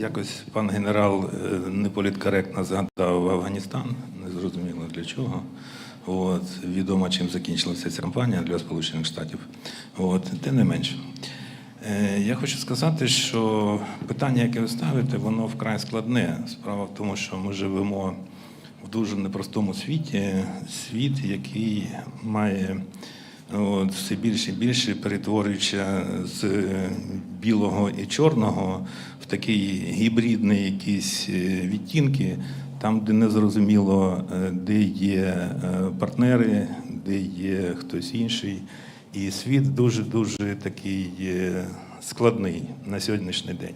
Якось пан генерал е, неполіткоректно згадав Афганістан, не зрозуміло для чого. От, відомо, чим закінчилася ця кампанія для Сполучених Штатів. От, тим не менше. Я хочу сказати, що питання, яке ви ставите, воно вкрай складне. Справа в тому, що ми живемо в дуже непростому світі, світ, який має от, все більше і більше перетворюючи з білого і чорного в такий гібридний якісь е, відтінки, там, де не зрозуміло, е, де є е, партнери, де є хтось інший. І світ дуже-дуже такий е, складний на сьогоднішній день.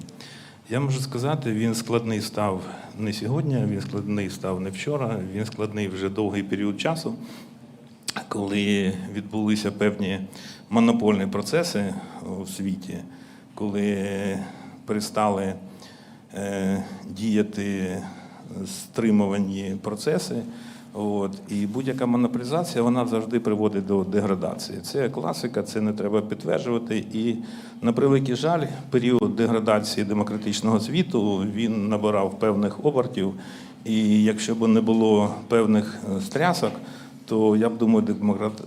Я можу сказати, він складний став не сьогодні, він складний став не вчора, він складний вже довгий період часу, коли відбулися певні монопольні процеси у світі, коли перестали е, діяти стримувані процеси. От, і будь-яка монополізація вона завжди приводить до деградації. Це класика, це не треба підтверджувати. І на превеликий жаль, період деградації демократичного світу він набирав певних обертів. І якщо б не було певних е, стрясок, то я б думаю,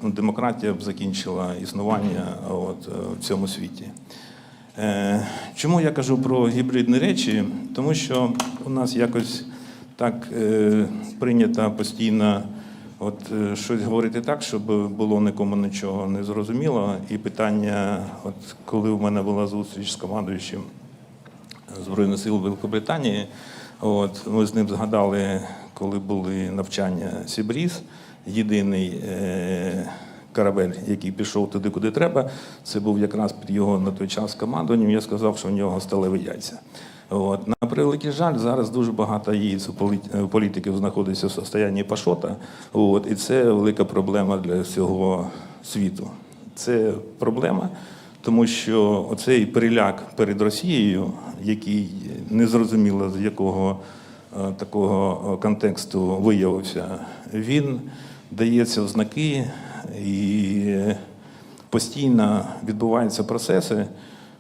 демократія б закінчила існування от, е, в цьому світі. Е, Чому я кажу про гібридні речі? Тому що у нас якось так е, прийнято постійно от, щось говорити так, щоб було нікому нічого не зрозуміло. І питання, от коли в мене була зустріч з командуючим Збройних сил Великобританії, от, ми з ним згадали, коли були навчання Сібріз, єдиний е, корабель, який пішов туди, куди треба. Це був якраз під його на той час командуванням. Я сказав, що в нього сталеві яйця. От. На превеликий жаль, зараз дуже багато яєць у політиків знаходиться в состоянні пашота. От. І це велика проблема для всього світу. Це проблема, тому що оцей переляк перед Росією, який незрозуміло з якого е, такого е, контексту виявився, він дається в знаки і постійно відбуваються процеси,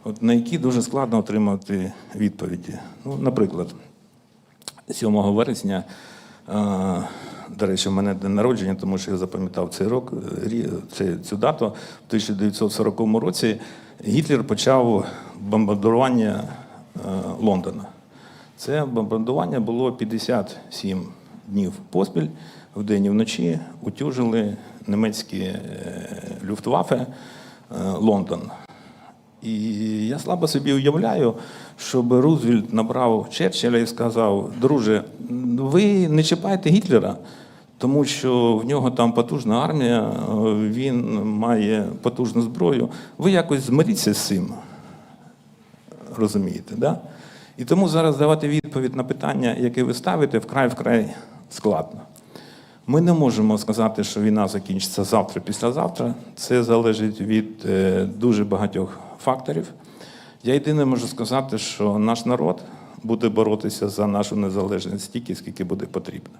от, на які дуже складно отримати відповіді. Ну, наприклад, 7 вересня, до речі, в мене день народження, тому що я запам'ятав цей рок, цю дату. В 1940 році Гітлер почав бомбардування Лондона. Це бомбардування було 57 днів поспіль, вдень і вночі утюжили німецькі е, люфтваффе е, Лондон. І я слабо собі уявляю, щоб Рузвельт набрав Черчилля і сказав: друже, ви не чіпайте Гітлера, тому що в нього там потужна армія, він має потужну зброю. Ви якось змиріться з цим. Розумієте, да? І тому зараз давати відповідь на питання, яке ви ставите, вкрай-вкрай складно. Ми не можемо сказати, що війна закінчиться завтра, післязавтра. Це залежить від е, дуже багатьох факторів. Я єдине можу сказати, що наш народ буде боротися за нашу незалежність стільки, скільки буде потрібно.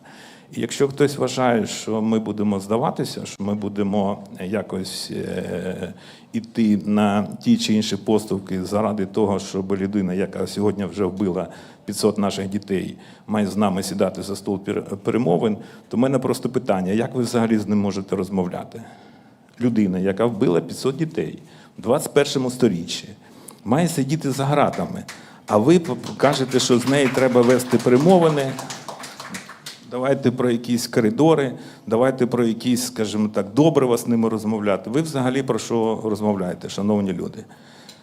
І якщо хтось вважає, що ми будемо здаватися, що ми будемо якось е, іти на ті чи інші поступки заради того, щоб людина, яка сьогодні вже вбила 500 наших дітей, має з нами сідати за стол перемовин, то в мене просто питання: як ви взагалі з ним можете розмовляти? Людина, яка вбила 500 дітей в 21 сторіччі, має сидіти за гратами. А ви кажете, що з нею треба вести перемовини. Давайте про якісь коридори, давайте про якісь, скажімо так, добре з ними розмовляти. Ви взагалі про що розмовляєте, шановні люди?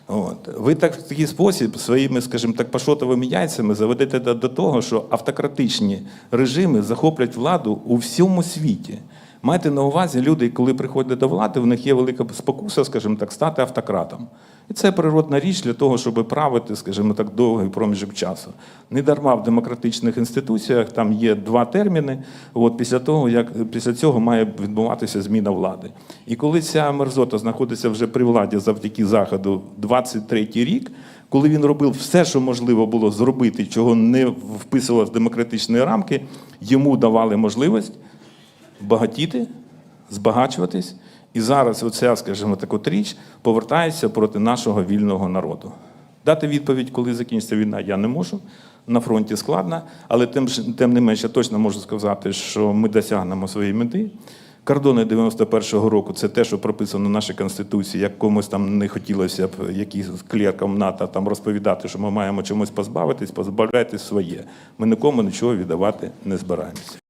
От. Ви так в такий спосіб своїми, скажімо так, пашотовими яйцями заведете до, до того, що автократичні режими захоплять владу у всьому світі. Майте на увазі, люди, коли приходять до влади, в них є велика спокуса, скажімо так, стати автократом. І це природна річ для того, щоб правити, скажімо так, довгий проміжок часу. Не дарма в демократичних інституціях там є два терміни. От після того, як після цього має відбуватися зміна влади. І коли ця мерзота знаходиться вже при владі завдяки заходу 23-й рік, коли він робив все, що можливо було зробити, чого не вписувалося в демократичні рамки, йому давали можливість багатіти, збагачуватись. І зараз оця, скажімо так, от річ повертається проти нашого вільного народу. Дати відповідь, коли закінчиться війна, я не можу. На фронті складно, але тим, тим не менше точно можу сказати, що ми досягнемо своєї мети. Кордони 91-го року це те, що прописано в нашій конституції. Як комусь там не хотілося б якийсь клеркам НАТО там розповідати, що ми маємо чомусь позбавитись, позбавляйтесь своє. Ми нікому нічого віддавати не збираємося.